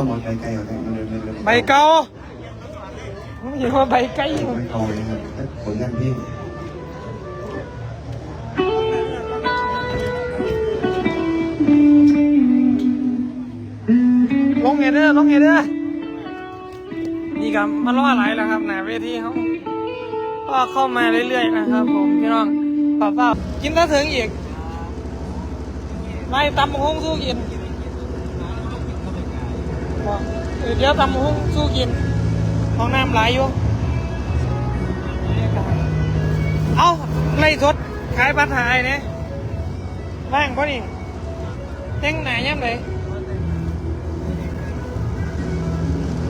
เอาหมดไกลๆเอาแต่เร็วๆเร็วๆใบเก่าไม่เห็นว่าใบไก่ไม่เอาเลยครับผลงานพี่ลงเฮเดอร์ลงเฮเดอร์นี่ก็มาล่อไหลแล้วครับหนาเวทีเขาก็เข้ามาเรื่อยๆนะครับ ผมพี่น้องป้าป้ากินตะถึงอีกไม่ตำบักหุ้งสู้กินบอก เออเดี๋ยวตำบักหุ้งสู้กินห้องน้ำไหลอยู่ เอาไล่สดขายบัตรหายเนี่ยว่างปะนี่เต้งไหนย่ำเลย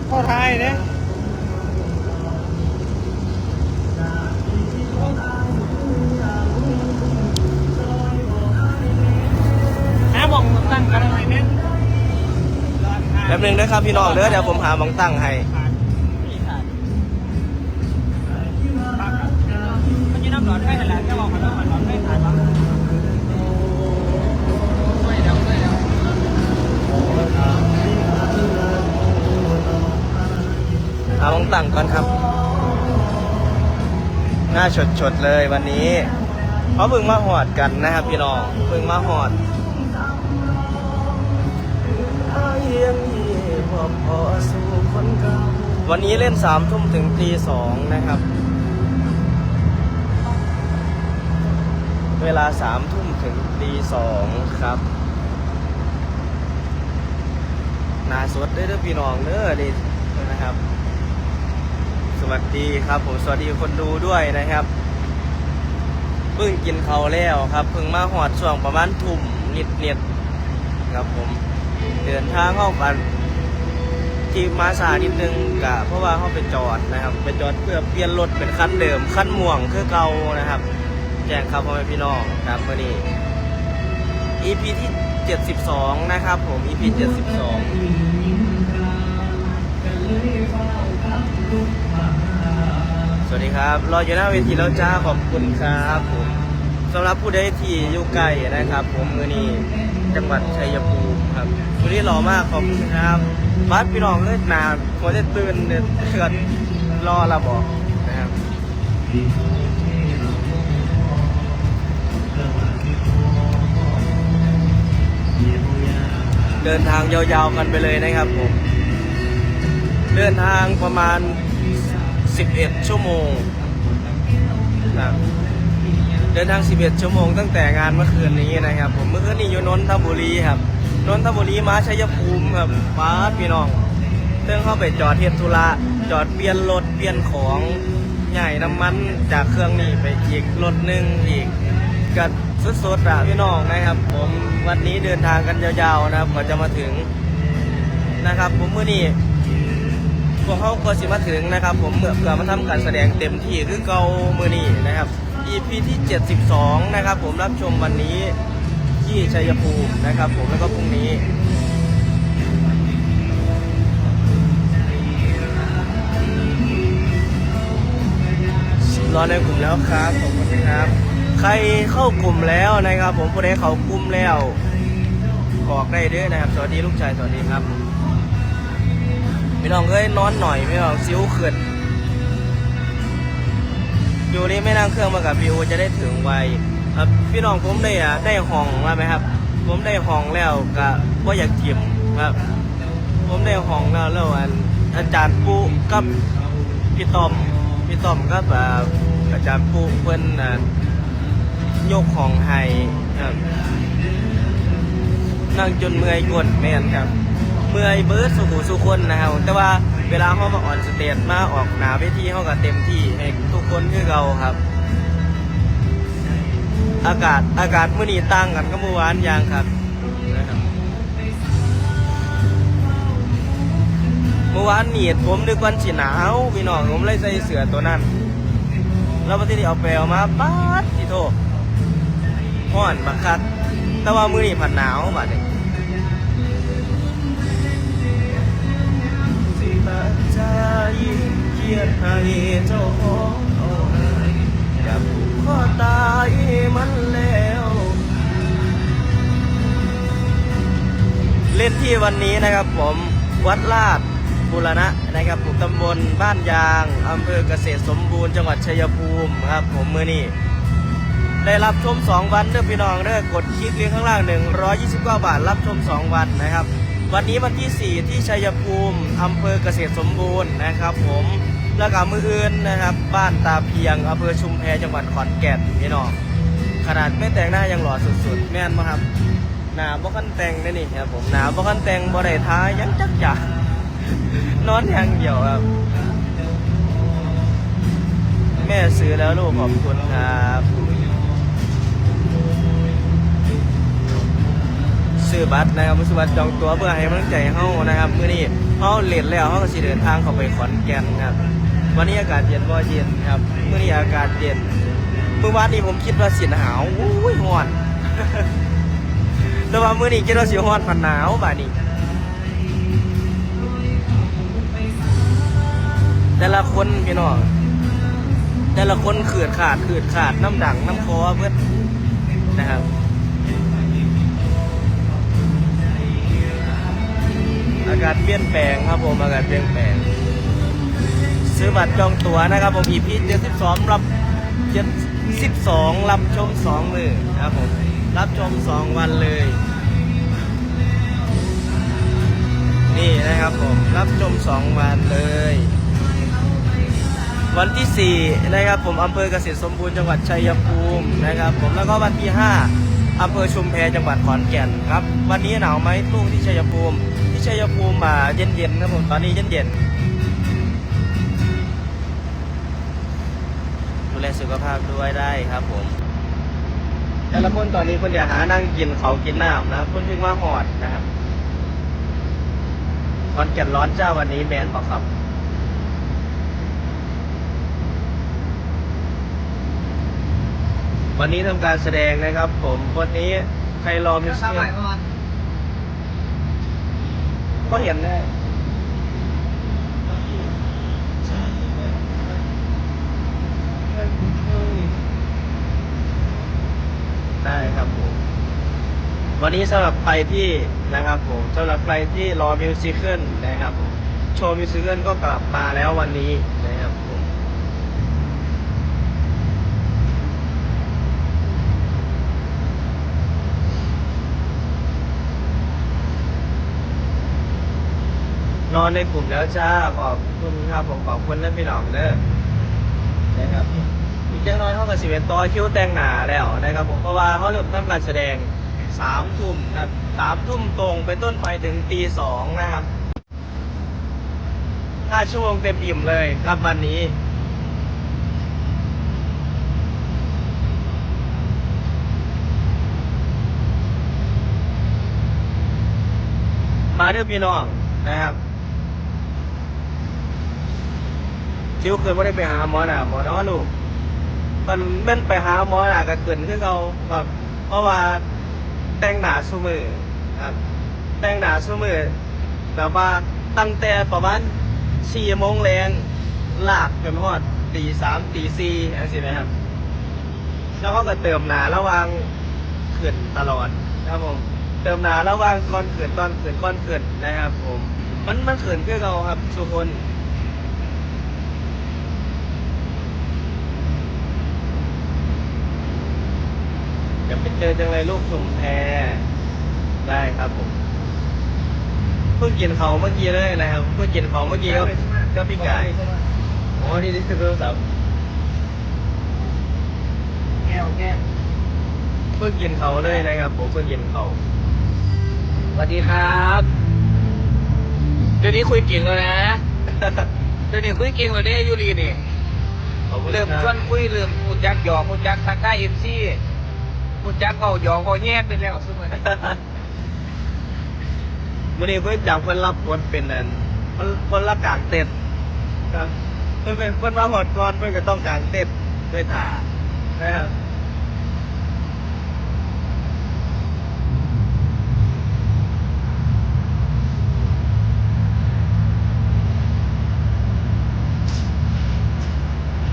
พอทายเนี่ยหาบอกตั้งกันอะไรเนี่ยแป๊บหนึงนะครับพี่น้องเด้อเดี๋ยวผมหาหมองตั้งให้มันยืนน้ำหลอดให้แหละแค่บอกมันน้ำหลอดให้ถ่ายบ้างไม่เดี๋ยวไม่เดี๋ยวหาหมองตั้งก่อนครับ หน้าฉดๆเลยวันนี้เขาเพิ่งมาหอดกันนะครับพี่น้องเพิ่งมาหอด วันนี้เล่นสามทุ่มถึงตีสองนะครับ เวลาสามทุ่มถึงตีสองครับ นาสดเด้อเด้อพี่น้องเด้อดินะครับ สวัสดีครับ ผมสวัสดีคนดูด้วยนะครับเพิ่งกินเขาแล้วครับเพิ่งมาหอดช่วงประมาณทุ่มนิดเนิดๆครับผมเดินทางเข้ากัน ที่มาสานิดนึงกะเพราะว่าเขาไปจอดนะครับ ไปจอดเพื่อเปลี่ยนรถเป็นคันเดิมคันม่วงคือเก่านะครับ แจ้งครับพ่อแม่พี่น้องครับวันนี้ EP ที่ 72 นะครับ ผม EP 72 สวัสดีครับ รออยู่หน้าเวทีแล้วจ้าขอบคุณครับผมสำหรับผู้ใดที่อยู่ไกลนะครับ ผมมือนี้จังหวัดชัยภูมิครับวันนี้รอมากขอบคุณครับ บัสพี่น้องเลิศนานพอจะตื่นเดือดเกิดรอเราบอกนะครับเดินทางยาวๆกันไปเลยนะครับผม เดินทางประมาณ 11 ชั่วโมงครับเดินทาง 11 ชั่วโมงตั้งแต่งานเมื่อคืนนี้นะครับ ผมเมื่อคืนนี้อยู่นนทบุรีครับ นนทบุรีมาชัยภูมิครับป้าพี่น้องเรื่องเข้าไปจอดเทียนธุระจอดเปลี่ยนรถเปลี่ยนของใหญ่น้ำมันจากเครื่องนี้ไปอีกรถหนึ่งอีกกัดสุดๆอะพี่น้องนะครับ ผมวันนี้เดินทางกันยาวๆนะครับกว่าจะมาถึงนะครับ ผมเมื่อนี้พวกเขาก็สิมาถึงนะครับ ผมเมื่อเพื่อมาทำการแสดงเต็มที่คือเกาเมื่อนี้นะครับ EP ที่ 72 นะครับ ผมรับชมวันนี้ ที่ชัยภูมินะครับ ผมแล้วก็พรุ่งนี้รอในกลุ่มแล้วครับขอบคุณครับ ใครเข้ากลุ่มแล้วนะครับ ผมผู้ใดเข้ากลุ่มแล้วบอกได้ด้วยนะครับ สวัสดีลูกชายสวัสดีครับพี่น้องเอ้ยนอนหน่อยพี่น้องซิ้วขึ้นอยู่นี่ไม่นั่งเครื่องมากับวิวจะได้ถึงไว ครับพี่น้องผมได้อะได้ห้องมาไหมครับ ผมได้ห้องแล้วก็ว่อยากทิมครับ ผมได้ห้องแล้วแล้วอันอาจารย์ปุ๊กับพี่ต้อมพี่ต้อมกับอาอาจารย์ปุ๊เพิ่นอ่ายกของให้ครับนั่งจนเมื่อยกดแม่นครับ เมื่อยเบิร์ดสุขสุคนนะครับ แต่ว่าเวลาเขามาออนสเตจมาออกหนาเวทีเขาก็เต็มที่ให้ทุกคนคือเราครับ อากาศอากาศมื่อนี้ต่างกันก็เมื่อวานอยางครับนะครับเมื่อวานหนี่ผมนึกวันสิหนาวพี่น้องผมเลยใส่เสื้อตัวนั้น แล้วพอที่นี่เอาไปเอามาป๊าดที่โทษห้อนบักคัด แต่ว่ามื้อนี้ผันหนาวบัดเนี้สิตัดใจเขียนให้เจ้าของเอาให้อย่าผู กคอตายมันแล้ว เล่นที่วันนี้นะครับผมวัดลาดบุรณะนะครับผมตำบลบ้านยางอำเภอเกษตรสมบูรณ์จังหวัดชัยภูมิครับ ผมมือนี้ได้รับชม 2 วันเด้อพี่น้องเด้อกดคลิกลิงก์ข้างล่าง 129 บาท รับชม 2 วันนะครับ วันนี้วันที่ 4 ที่ชัยภูมิอำเภอเกษตรสมบูรณ์นะครับผม แล้วก็มืออื่นนะครับ บ้านตาเพียงอำเภอชุมแพจังหวัดขอนแก่นพี่น้องขนาดไม่แต่งหน้ายังหล่อสุดๆ แม่นมาครับหนาบ่คันแต่งได้นี่ครับผมหนาบ่คันแต่งบ่ได้ท้ายังจักจักนอนอย่างเดียวครับ แม่ซื้อแล้วลูกขอบคุณครับซื้อบัตรนะครับซื้อบัตรจองตั๋วเพื่อให้กำลังใจเฮานะครับเมื้อนี้เฮาเล่นแล้วเฮาก็สิเดินทางเข้าไปขอนแก่นครับ วันนี้อากาศเย็นบ่เย็นครับมื้อนี้อากาศเย็นเมื่อวานนี้ผมคิดว่าสิหนาวอุ้ยร้อนแต่ว่าเมื้อนี้คิดว่าสิร้อนพันหนาวบานี้ แต่ละคนพี่น้องแต่ละคนขืดขาดขืดขาดน้ำดังน้ำคอเพื่อนนะครับอากาศเปลี่ยนแปลงครับผมอากาศเปลี่ยนแปลง ซื้อบัตรจองตั๋วนะครับผมอีพีเจ็ดสิบสองรับเจ็ดสิบสองรับชมสองมือครับผมรับชมสองวันเลย นี่นะครับผมรับชมสองวันเลย วันที่4นะครับผมอำเภอเกษตรสมบูรณ์จังหวัดชัยภูมินะครับผมแล้วก็วันที่5อำเภอชุมแพจังหวัดขอนแก่นครับ วันนี้หนาวไหมลูกที่ชัยภูมิที่ชัยภูมิมาเย็นๆครับผมตอนนี้เย็นๆ สุขภาพด้วยได้ครับผม แต่ละคนตอนนี้คนอยากหานั่งกินเขาวกินน้ำนะครับคนเพิ่งมาหอดนะครับขอนแก่นร้อนจ้าวันนี้แมนบอกครับวันนี้ทำการแสดงนะครับ ผมวันนี้ใครรอมิวสิคก็เห็นได้ ได้ครับผม วันนี้สำหรับใครที่นะครับผมสำหรับใครที่รอมิวสิคลนะครับผมโชว์มิวสิคลก็กลับมาแล้ววันนี้นะครับผมนอนในกลุ่มแล้วจ้าขอบคุณครับผมขอบคุณและพี่น้องเด้อ นะครับเจ้าน้อยเขากับสิเวนต่อคิวแต่งหนาแล้วนะครับผมเพราะว่าเขาเริ่มทำการแสดงสามทุ่มครับสามทุ่มตรงไปต้นไปถึงตีสองนะครับห้าชั่วโมงเต็มอิ่มเลยครับวันนี้มาเด้อพี่น้องนะครับ ชิวเคยไม่ได้ไปหาหมอหนาหมอน้อลูกมันเม่นไปหาหมอหนาก็เกินขึ้นเราแบบเพราะว่าแต่งหนาสูมือครับแต่งหนาสูมือแบบว่าตั้งแต่ประมาณสี่โมงแรงลากจนฮอดตีสามตีสี่อะไรสินะครับ แล้วเขาก็เติมหนาระว่างขึ้นตลอดนะครับผมเติมหนาระว่างก่อนเขึ้นตอนเขึ้นก่อนเขึ้นนะครับ ผม มันมันเขึ้นคือเราครับทุกคน จะไปเจอจังเลยลูกชุมแพได้ครับผมเพิ่งกินเขาเมื่อกี้เลยนะครับเพิ่งกินเขาเมื่อกี้ก็ก็พี่ไก่อ๋อนี่นี่คือโทรศัพท์แก้วแก้วเพิ่งกินเขาเลยนะครับผมเพิ่งกินเขาสวัสดีครับเดี๋ยวนี้คุยเก่งแล้วนะเดี๋ยวนี้คุยเก่งแล้วเนี่ยยูรีนี่ขอบคุณเริ่มคชวรับนคุยเริ่มมุจักหยอกมุจักทักทายเอ็มซี มุจักเขาหยอกเขาแยกไปแล้วสมัยวันนี้เพื่อนจับคนรับบทเป็นอันคนคนรับกลางเต็ดครับเพื่อนเป็นคนมาหอดก่อนเพื่อนก็ต้องกลางเต็ดด้วยตานะครับ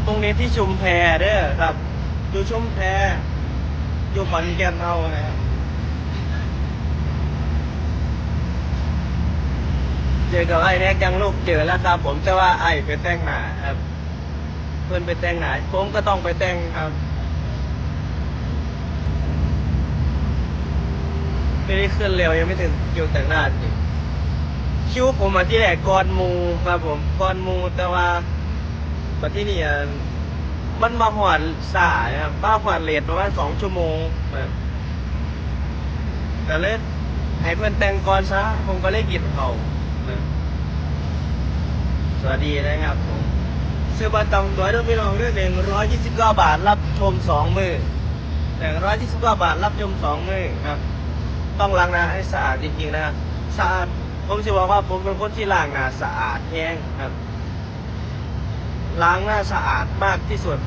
ตรงนี้ที่ชุมแพเด้อครับอยู่ชุมแพ อยู่ขอนแก่นเอานะครับเจอกับไอ้แน็กยังลูกเจอแล้วครับผมแต่ว่าไอ้ไปแต่งหนาครับ เพื่อนไปแต่งหนาผมก็ต้องไปแต่งครับไม่ได้ขึ้นเร็วยังไม่ถึงคิวแต่งหน้าจริงคิวผมมาที่แรกก่อนมูครับผมก่อนมูแต่ว่ามาที่นี่ มันมาหวานสายครับมาหวานเลทประมาณสองชั่วโมงครับแต่เล่นให้เพื่อนแต่งก่อนซะผมก็เลยกินเขาสวัสดีนะครับผมซื้อบัตรจองตัวด้วยพี่น้องด้วยหนึ่งร้อยยี่สิบเก้าบาทรับชมสองมือหนึ่งร้อยยี่สิบเก้าบาทรับชมสองมือครับ ต้องล้างน้าให้สะอาดจริงๆนะสะอาดผมจะบอกว่าผมเป็นคนที่ล้างน้าสะอาดแห้งครับ ล้างหน้าสะอาดมากที่สุด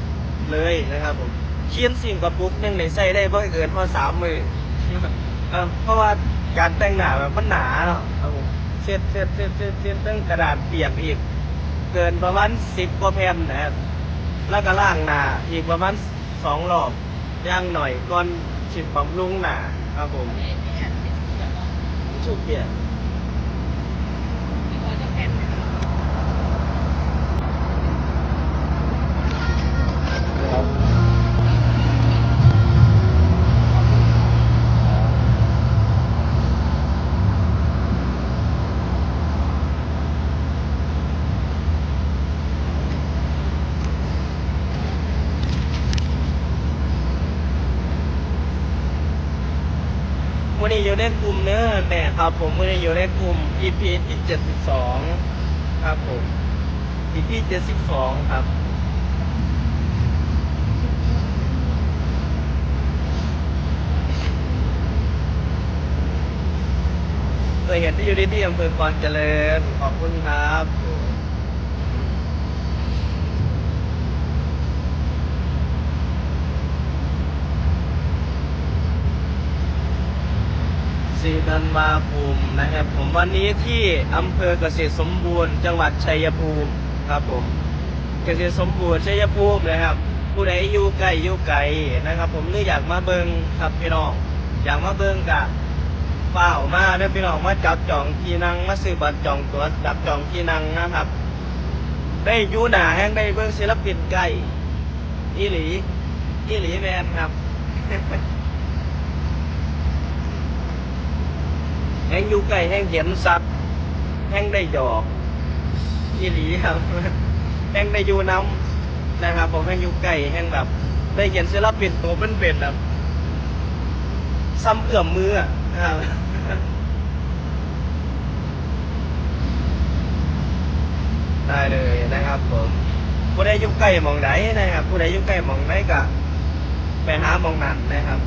เลยนะครับผมเชียนสิ่งกับปุ๊กยังไหนใส่ได้บ่เกินพอสามมือเออเพราะว่าการแต่งหน้าแบบมันหนาเนาะครับผมเช็ดเช็ดเช็ดเช็ดเช็ดตั้งกระดาษเปียกอีก เกินประมาณสิบกว่าแผ่นนะครับแล้วก็ล้างหน้าอีกประมาณสองรอบย่างหน่อยก่อนฉีดบำรุงหน้าครับผมชูเปียก วันนี้อยู่ในกลุ่มเนื้อ แม่ครับผมมืออยู่ในกลุ่ม EP ที่72 ครับผม EP72 ครับ เคยเห็นที่อยู่ที่ที่อำเภอกรเจริญ ขอบคุณครับ สี่ธันวาคมนะครับผมวันนี้ที่อำเภอเกษตรสมบูรณ์ จังหวัดชัยภูมิครับผมเกษตรสมบูรณ์ชัยภูมินะครับ ผู้ใดอยู่ไกลอยู่ไกลนะครับ ผมหรืออยากมาเบิงครับพี่น้องอยากมาเบิงกะเปล่ามาเด้อพี่น้องมาจับจองที่นั่งมาซื้อบัตรจองตั๋วจับจองที่นั่งนะครับ ได้อยู่หนาแห้งได้เบิงศิลปินไก่อีหลีอีหลีแมนครับ แห้งอยู่ใกล้แห้งเห็นสัตว์แห้งได้ดอกอีหลีครับแห้งได้อยู่น้ำนะครับผมแห่งอยู่ใกล้แห่งแบบ ได้เห็นศิลปินตัวเป็นเป็นแบบซ้ำเอื้อมมือครับได้เลยนะครับผมผู้ใดอยู่ใกล้มองไหนนะครับผู้ใดอยู่ใกล้มองไหนก็ไปหามองนั้นนะครับ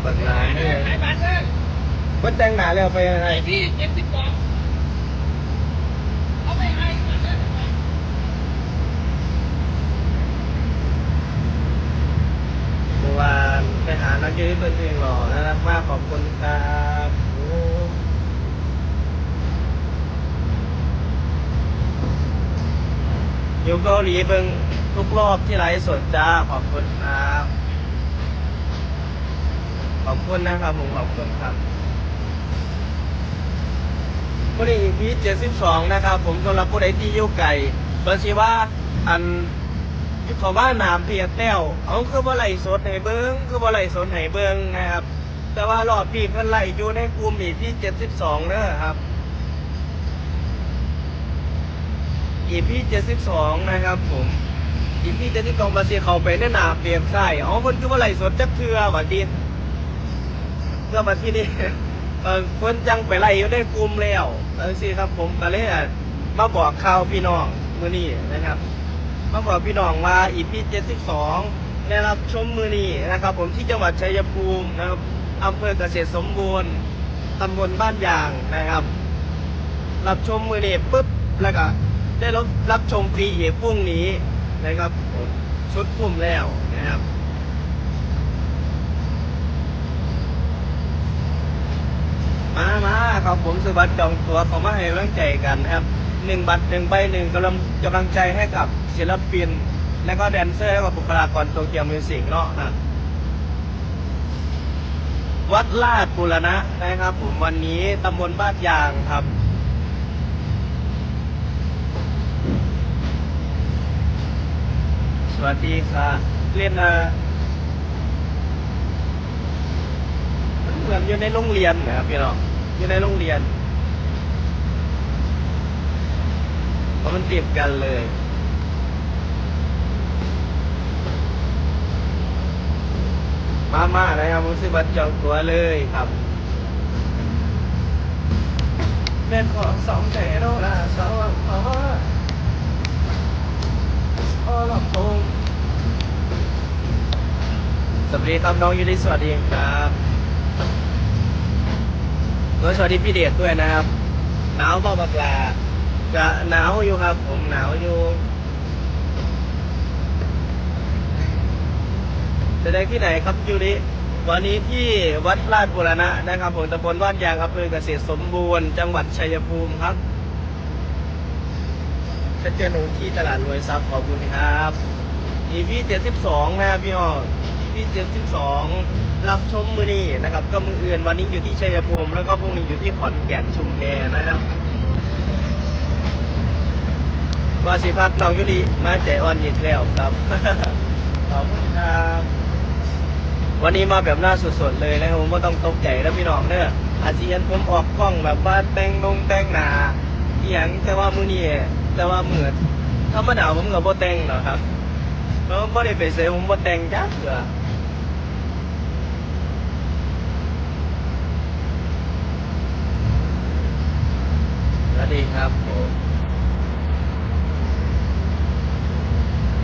เปิดร้านเลย เปิดแต่งหนาแล้วไปอะไรพี่เจ็ดสิบสองเอาไปให้เมื่อวานไปหานักยืนตัวเองหล่อน่ารักมากขอบคุณครับโอ้อยู่เกาหลีเบิ่งทุกรอบที่ไลฟ์สดจ้าขอบคุณครับขอบคุณนะครับผมขอบคุณครับ วันนี้พีเจ็ดสิบสองนะครับ ผมสำหรับผู้ใดที่อยู่ไก่เบอร์ชีว่าอันเขาบ้านนามเพียแต้วเอาคือบ่ไหลสดให้เบิ้งคือบ่ไหลสดให้เบิ้งนะครับ แต่ว่ารอบพี่เพิ่นไล่อยู่ในกลุ่มอีที่เจ็ดสิบสองเด้อครับอีพีเจ็ดสิบสองนะครับผมอีพีเจ็ดสิบสองมาเสียเขาไปแนะนาเปลี่ยนไส้อ๋อคนคือว่าไหลสดจักเทือว่าดีเพื่อมาที่นี่ เออคนจังไปไล่อยู่ในกลุ่มแล้วเออสิครับผมก็เลยอะมาบอกข่าวพี่น้องมือนี้นะครับมาบอกพี่น้องว่าอีพีเจ็ดสิบสองได้รับชมมือนี้นะครับ ผมที่จังหวัดชัยภูมินะครับอำเภอเกษตรสมบูรณ์ตำบลบ้านยางนะครับ รับชมมือนี้ปุ๊บแล้วก็ได้รับรับชมฟรีอีกพรุ่งนี้นะครับผมชุดพุ่มแล้วนะครับ มามาครับผมซื้อบัตจองตัวเขามาให้กำลังใจกันนะครับหนึ่งบัตรหนึ่งใบหนึ่งกำลังกำลังใจให้กับศิลปิน และก็แดนเซอร์และก็บุคลากรโตเกียวมิวสิกเนาะนะวัดลาดบุรณะนะครับ ผมวันนี้ตำบลบ้านยางครับสวัสดีค่ะเล่นนะเหมือนอยู่ในโรงเรียนนะครับพี่น้อง อยู่ในโรงเรียน เพราะมันติดกันเลยมามานะครับผมซื้อบัตรจองตัวเลยครับเล่ของสองแสนโดลาสองอ๋ออ๋อลำโพงสวัสดีครับน้องยูริสวัสดีครับ แล้วสวัสดีพี่เดชด้วยนะครับ หนาวเปล่าปากลาจะหนาวอยู่ครับ ผมหนาวอยู่แสดงที่ไหนครับยูริวันนี้ที่วัดราชบุรณะนะครับผมตำบลบ้านยางอำเภอเกษตรสมบูรณ์จังหวัดชัยภูมิครับจะเจอหนูที่ตลาดรวยทรัพย์ขอบคุณครับอีพีเจ็ดสิบสองนะครับพี่อ๋อ อีพีเจ็ดสิบสองรับชมมือนี้นะครับ ก็มืออื่นวันนี้อยู่ที่ชัยภูมิแล้วก็พรุ่งนี้อยู่ที่ขอนแก่นชุมแพนะครับว่าสิพักน้องยุริมาใจอ่อนอีกแล้วครับขอบคุณครับวันนี้มาแบบหน้าสดๆเลยนะครับผมไม่ต้องตกใจแล้วพี่น้องเนอะอาจจะเห็นผมออกกล้องแบบว่าแต่งนงแต่งหนาอหย่างแต่ว่ามือนี้แต่ว่าเหมือนธรรมดาผมกับโบแต่งหรอครับเพราะไม่ได้ไปเสียผมโบแต่งจ้าเถื่อ วัสดีครับผม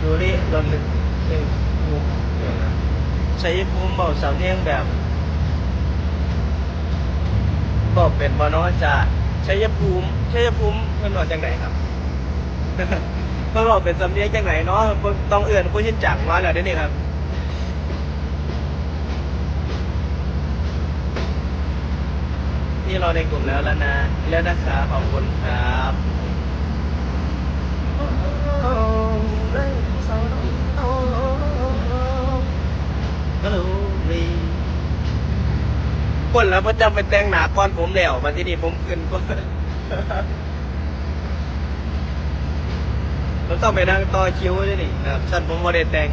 ดูดิรถหนึ่งหนึ่งมุมเดี๋ยวนะชัยภูมิเบอกสาวเนียงแบบบอกเป็นบอนอจะชัยภูมิชัยภูมิเพิ่นบอกจังไหนครับเพิ่นบอกเป็นสำเนียงจังไหนเนาะต้องเอื่อนผู้ชินจังมาแล้วเด้อนี่ครับ นี่เราในกลุ่มแล้วแล้วนะแล้วนะคะขอบคุณครับฮัลโหลรีคนแล้วประจำเป็นแต่งหนาก่อนผมแล้วมาที่นี่ผมขึ้นก็ผมต้องไปนั่งต่อคิ้วด้วยนี่ครับฉันผมไม่ได้แต่ง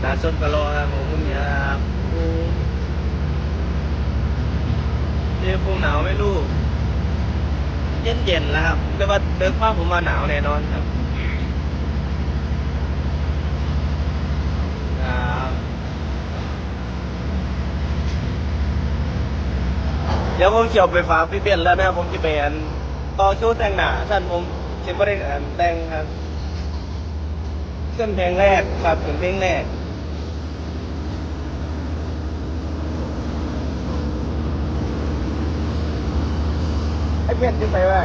หนาส้นกะโลครับผมคุณครับ เย็นผม หนาวไม่รู้เย็นเย็นๆแล้วครับแต่ว่าเดินฟ้าผมมาหนาวแน่นอนครับครับเดี๋ยวผมเขียวไปฟ้ากพี่เบนแล้วนะครับผมจะไปอันต่อคิวแต่งหน้าท่านผมจะไม่ได้อันแต่งครับเส้นเพลงแรกครับเป็นเพลงแรก ไอ้เพื่อนที่ไปว่า